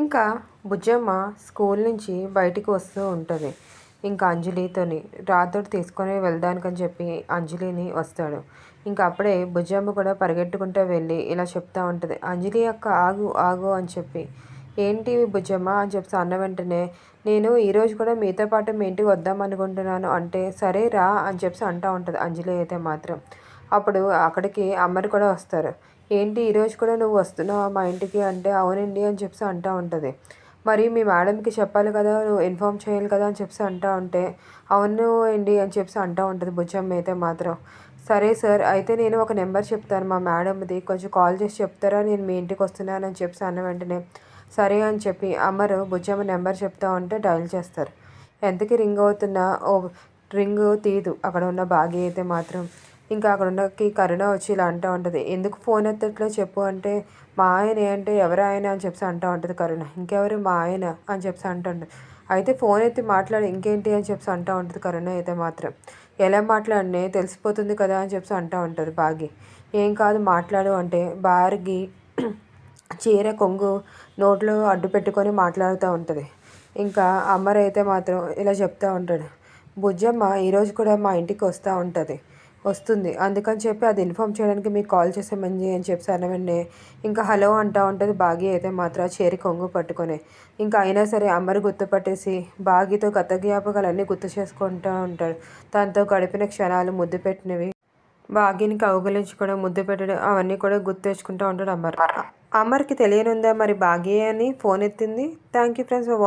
ఇంకా బుజ్జమ్మ స్కూల్ నుంచి బయటికి వస్తూ ఉంటుంది. ఇంకా అంజలితోని రాత్రి తీసుకొని వెళ్దానికని చెప్పి అంజలిని వస్తాడు. ఇంకా అప్పుడే భుజమ్మ కూడా పరిగెట్టుకుంటూ వెళ్ళి ఇలా చెప్తా ఉంటుంది. అంజలి అక్క ఆగు ఆగు అని చెప్పి. ఏంటి బుజ్జమ్మ అని చెప్పి అన్న వెంటనే నేను ఈరోజు కూడా మీతో పాటు మీ ఇంటికి వద్దాం అనుకుంటున్నాను అంటే సరే రా అని చెప్పి అంటూ ఉంటుంది అంజలి అయితే మాత్రం. అప్పుడు అక్కడికి అమ్మరు కూడా వస్తారు. ఏంటి ఈరోజు కూడా నువ్వు వస్తున్నావు మా ఇంటికి అంటే అవునండి అని చెప్పి అంటూ ఉంటుంది. మరి మీ మేడంకి చెప్పాలి కదా నువ్వు ఇన్ఫామ్ చేయాలి కదా అని చెప్పి అంటూ ఉంటే అవును అండి అని చెప్పి అంటూ ఉంటుంది బుచ్చమ్మ అయితే మాత్రం. సరే సార్ అయితే నేను ఒక నెంబర్ చెప్తాను మా మేడంది కొంచెం కాల్ చేసి చెప్తారా? నేను మీ ఇంటికి వస్తున్నానని చెప్పి అన్న వెంటనే సరే అని చెప్పి అమ్మరు బుజ్జమ్మ నెంబర్ చెప్తా ఉంటే డయల్ చేస్తారు. ఎంతకి రింగ్ అవుతున్నా ఓ రింగ్ తీదు అక్కడ ఉన్న బాగి అయితే మాత్రం. ఇంకా అక్కడ ఉన్నకి కరుణ వచ్చి ఇలా అంటూ ఉంటుంది. ఎందుకు ఫోన్ ఎత్తట్లో చెప్పు అంటే మా ఆయన అంటే ఎవరు ఆయన? అని చెప్పి అంటూ ఉంటుంది కరుణ. ఇంకెవరు? మా ఆయన? అని చెప్పి అంటుండే అయితే ఫోన్ ఎత్తి మాట్లాడి ఇంకేంటి? అని చెప్పి అంటూ ఉంటుంది కరుణ అయితే మాత్రం. ఎలా మాట్లాడినే? తెలిసిపోతుంది కదా? అని చెప్పి అంటూ ఉంటుంది బాగి. ఏం కాదు మాట్లాడు అంటే బార్గి చీర కొంగు నోట్లో అడ్డు పెట్టుకొని మాట్లాడుతూ ఉంటుంది. ఇంకా అమ్మరైతే మాత్రం ఇలా చెప్తూ ఉంటాడు. బుజ్జమ్మ ఈరోజు కూడా మా ఇంటికి వస్తూ ఉంటుంది. వస్తుంది. అందుకని చెప్పి అది ఇన్ఫామ్ చేయడానికి మీకు కాల్ చేసామని అని చెప్పి అనవండి ఇంకా హలో అంటూ ఉంటుంది బాగి అయితే మాత్రం చేరి కొంగు పట్టుకొని. ఇంకా అయినా సరే అమ్మరు గుర్తుపట్టేసి బాగితో గత జ్ఞాపకాలన్నీ గుర్తు చేసుకుంటూ ఉంటాడు. తనతో గడిపిన క్షణాలు ముద్దు పెట్టినవి. బాగిని కౌగులించుకోవడం ముద్దు పెట్టడం అవన్నీ కూడా గుర్తు తెచ్చుకుంటూ ఉంటాడు అమ్మర్ అమ్మర్కి తెలియనుందా మరి బాగి అని ఫోన్ ఎత్తింది? Thank you friends for